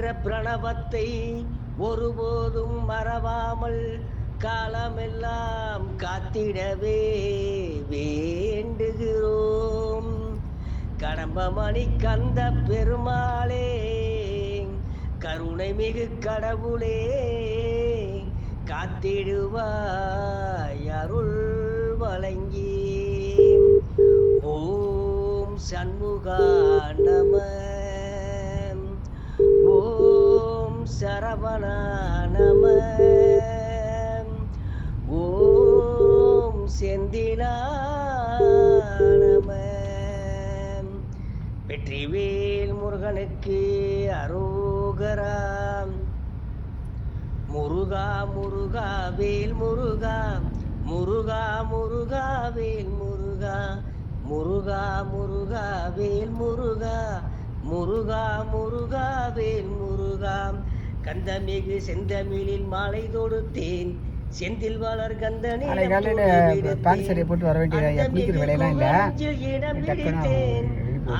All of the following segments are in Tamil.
என்ற பிரணவத்தை ஒருபோதும் மறவாமல் காலமெல்லாம் காத்திடவே வேண்டுகிறோம். கடம்பமணி கந்த பெருமாளே கருணை மிகு கடவுளே காத்திடுவாய் அருள் வழங்கி. ஓம் சண்முகா நம சரவணா நம ஓம் செந்திலா நம வெற்றிவேல் முருகனுக்கு அரோகராம் முருகா முருகா வேல் முருகா. முருகா முருகா வேல் முருகா. முருகா முருகா வேல் முருகா. முருகா முருகா வேல் முருகா. கந்தமிகு செந்தமிழில் மாலை தொடுத்தேன். செந்தில் வளர் கந்தனே நாளை காலையில பேண்ட் சரியை போட்டு வர வேண்டியது? ஐயா குளிக்கிற வேலையெல்லாம் இல்லை.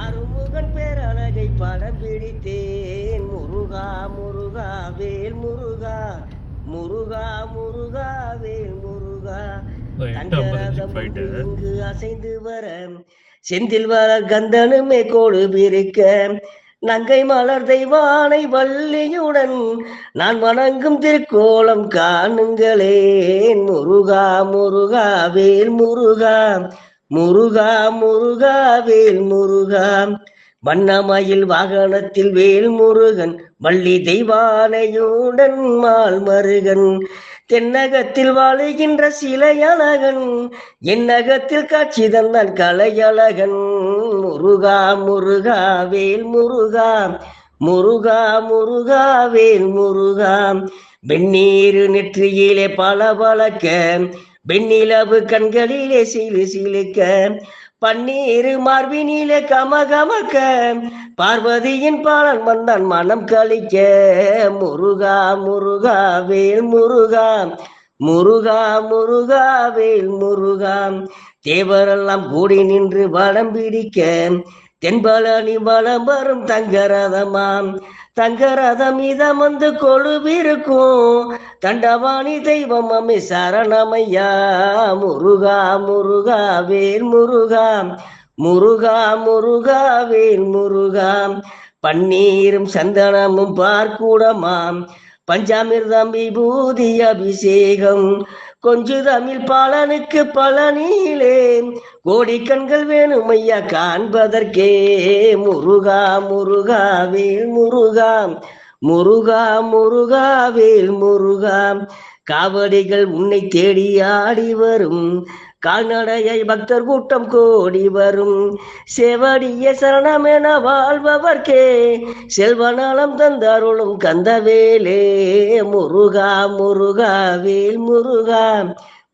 ஆறுமுகன் பேரழகை படம் பிடித்தேன். முருகா முருகா வேல் முருகா. முருகா முருகா வேல் முருகா. இங்கு அசைந்து வர. செந்தில் வளர் கந்தனுமே கோடு பிரிக்க. நங்கை மலர் தெய்வானை வள்ளியுடன் நான் வணங்கும் திருக்கோலம் காணுங்களேன். முருகா முருகா வேல் முருகா முருகா முருகா வேல் முருகா. வண்ணமயில் வாகனத்தில் வேல் முருகன் வள்ளி தெய்வானையுடன் மால் மருகன். தென்னகத்தில் வாழுகின்ற சிலையழகன் என்னகத்தில் காட்சி தந்தான் கலையழகன். முருகா முருகா வேல் முருகா முருகா முருகா வேல் முருகா. வெந்நீரு நெற்றியிலே பல பழக்க வெண்ணிலவு கண்களிலே சிலு சிலுக்க பன்னீரு மார்பினிலே கமகமக்க பார்வதியின் பாலன் வந்தான் மனம் கழிக்க முருகா முருகா வேல் முருகா முருகா முருகா வேல் முருகா. தேவரெல்லாம் கூடி நின்று வடம் பிடிக்க தென்பழனி வளம் வரும் தங்கரதமாம் தங்கரதம் இதம் வந்து கொழுவிருக்கும் தண்டவாணி தெய்வம் அமை சரணமையா. முருகா முருகா வேல் முருகா. முருகா முருகா வேல் முருகா. பன்னீரும் சந்தனமும் பார்க்கூடமாம். பஞ்சாமிர்தம் விபூதி அபிஷேகம். கொஞ்சு தமிழ் பலனுக்கு பழனியிலே. கோடி கண்கள் வேணும் ஐயா காண்பதற்கே. முருகா முருகா வேல் முருகா. முருகா முருகா வேல் முருகா. காவடிகள் உன்னை தேடி ஆடி வரும். கால்நடையை பக்தர் கூட்டம் கோடி வரும். செவடிய சரணமென வாழ்பவர்க்கே செல்வநலம் தந்தருளும் கந்தவேலே. முருகா முருகா வேல் முருகா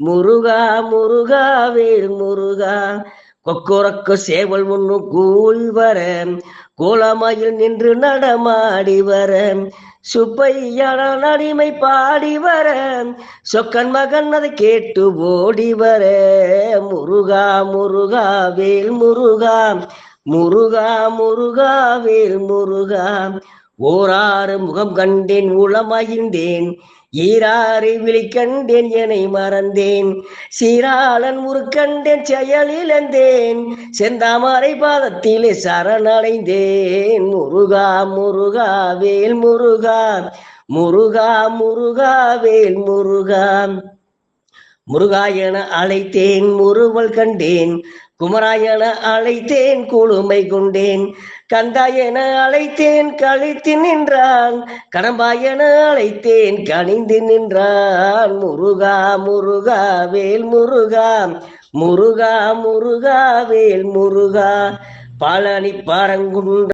முருகா முருகா வேல் முருகா. கொக்குரக்கு சேவல் ஒன்று கூழ் வர கோலமாயில் நின்று நடமாடி வர சுப்பையான அடிமை பாடி வர சொக்கன் மகன் அதை கேட்டு ஓடி வர. முருகா முருகா வேல் முருகா. முருகா முருகா வேல் முருகா. ஓராறு முகம் கண்டேன் உளமகிழ்ந்தேன் ஈராறு விழி கண்டேன் என்னை மறந்தேன். சீராளன் முறுக்கண்டேன் செயலிழந்தேன் செந்தாமரை பாதத்திலே சரணடைந்தேன். முருகா முருகா வேல் முருகா முருகா முருகா வேல் முருகா. முருகா என அழைத்தேன் முருவல் கண்டேன். குமராயன அழைத்தேன் குழுமை கொண்டேன். கந்தாயன அழைத்தேன் கழித்து நின்றான். கடம்பாயன அழைத்தேன் கனிந்து நின்றான். முருகா முருகா வேல் முருகா. முருகா முருகா வேல் முருகா. பழனி பரங்குன்ற